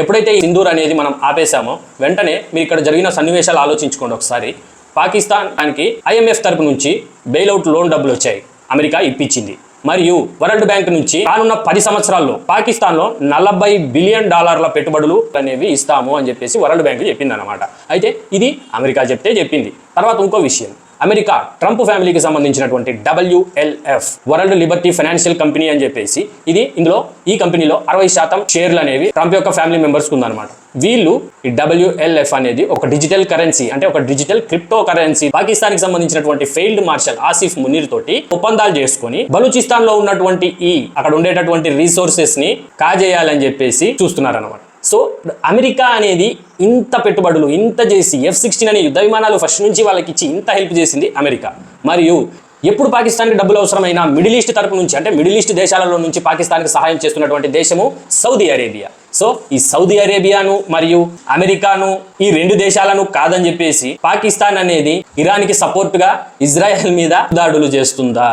ఎప్పుడైతే సింధూర్ అనేది మనం ఆపేశామో వెంటనే మీరు ఇక్కడ జరిగిన సన్నివేశాలు ఆలోచించుకోండి ఒకసారి. పాకిస్తాన్ దానికి ఐఎంఎఫ్ తరపు నుంచి బెయిల్అవుట్ లోన్ డబ్బులు వచ్చాయి. అమెరికా ఇప్పించింది. మరియు వరల్డ్ బ్యాంక్ నుంచి రానున్న పది సంవత్సరాల్లో పాకిస్తాన్లో నలభై బిలియన్ డాలర్ల పెట్టుబడులు అనేవి ఇస్తాము అని చెప్పేసి వరల్డ్ బ్యాంక్ చెప్పింది అనమాట అయితే ఇది అమెరికా చెప్తే చెప్పింది. తర్వాత ఇంకో విషయం. అమెరికా ట్రంప్ ఫ్యామిలీకి సంబంధించినటువంటి WLF World Liberty Financial company అని చెప్పేసి ఇది ఇందులో ఈ కంపెనీలో అరవై శాతం షేర్లు అనేవి ట్రంప్ యొక్క ఫ్యామిలీ మెంబర్స్ ఉందన్నమాట. వీళ్ళు ఈ డబ్ల్యూఎల్ఎఫ్ అనేది ఒక డిజిటల్ కరెన్సీ అంటే ఒక డిజిటల్ క్రిప్టో కరెన్సీ పాకిస్తాన్కి సంబంధించినటువంటి ఫెయిల్డ్ మార్షల్ ఆసిఫ్ మునీర్ తోటి ఒప్పందాలు చేసుకొని బలూచిస్తాన్లో ఉన్నటువంటి ఈ అక్కడ ఉండేటటువంటి రీసోర్సెస్ని కాజేయాలని చెప్పేసి చూస్తున్నారు అనమాట సో అమెరికా అనేది ఇంత పెట్టుబడులు ఇంత చేసి ఎఫ్ సిక్స్టీన్ అనే యుద్ధ విమానాలు ఫస్ట్ నుంచి వాళ్ళకి ఇచ్చి ఇంత హెల్ప్ చేసింది అమెరికా. మరియు ఎప్పుడు పాకిస్తాన్కి డబ్బులు అవసరమైన మిడిల్ ఈస్ట్ తరపు నుంచి అంటే మిడిల్ ఈస్ట్ దేశాలలో నుంచి పాకిస్తాన్కి సహాయం చేస్తున్నటువంటి దేశము సౌదీ అరేబియా సో ఈ సౌదీ అరేబియాను మరియు అమెరికాను ఈ రెండు దేశాలను కాదని చెప్పేసి పాకిస్తాన్ అనేది ఇరాన్కి సపోర్ట్గా ఇజ్రాయెల్ మీద దాడులు చేస్తుందా?